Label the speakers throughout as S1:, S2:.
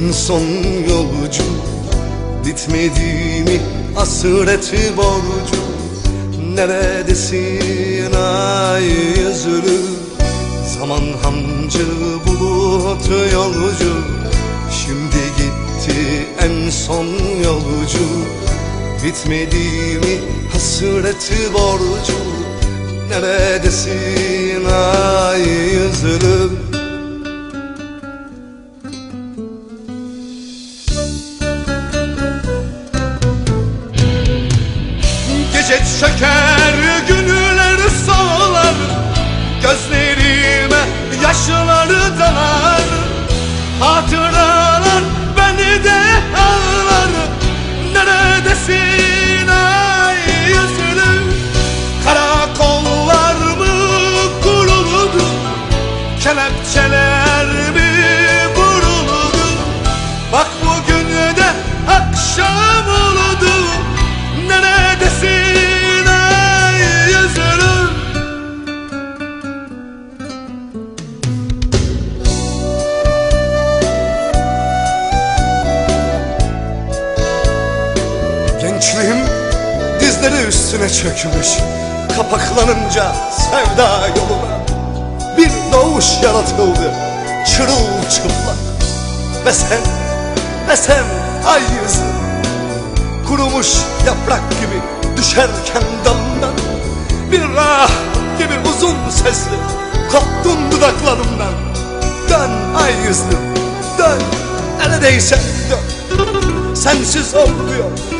S1: en son yolcu Bitmedi mi hasreti borcu. Neredesin ay yüzlü? Zaman hancı bulutu yolcu. Şimdi gitti en son yolcu. Bitmedi mi hasreti borcu. Neredesin ay yüzlüm Gece dizleri üstüne çökmüş. Kapaklanınca sevda yoluna Bir doğuş yaratıldı. Çırılçıplak. Ve sen, ve sen ay yüzü. Kurumuş yaprak gibi düşerken dalından Bir rah gibi uzun sesli koptun dudaklarımdan. Dön ay yüzlü dön. Neredeyse dön. Sensiz olmuyor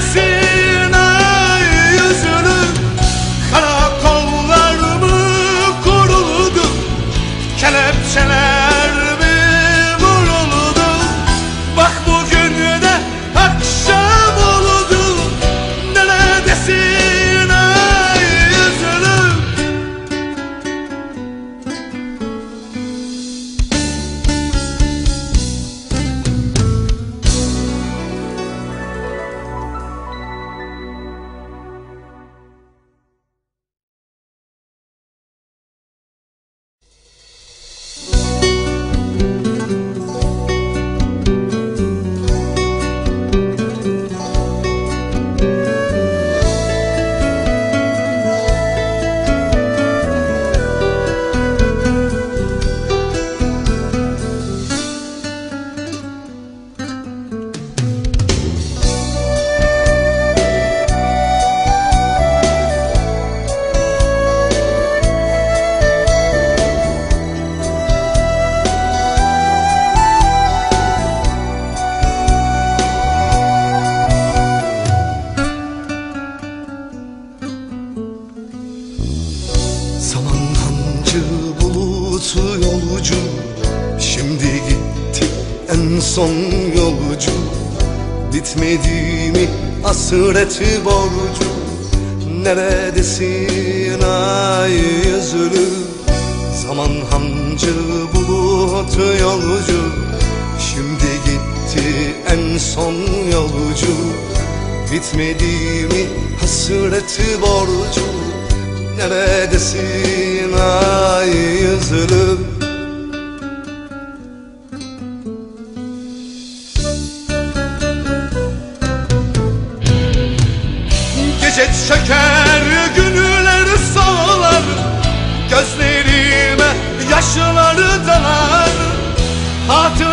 S1: Neredesin hancı bulutu yolcu. Şimdi gitti en son yolcu. Bitmedi mi hasreti borcu? Neredesin ay yüzlü? Zaman hancı bulutu yolcu. Şimdi gitti en son yolcu. Bitmedi mi hasreti borcu? Neredesin ay yazılı Gece çöker günler sağlar Gözlerime yaşları dalar. Hatır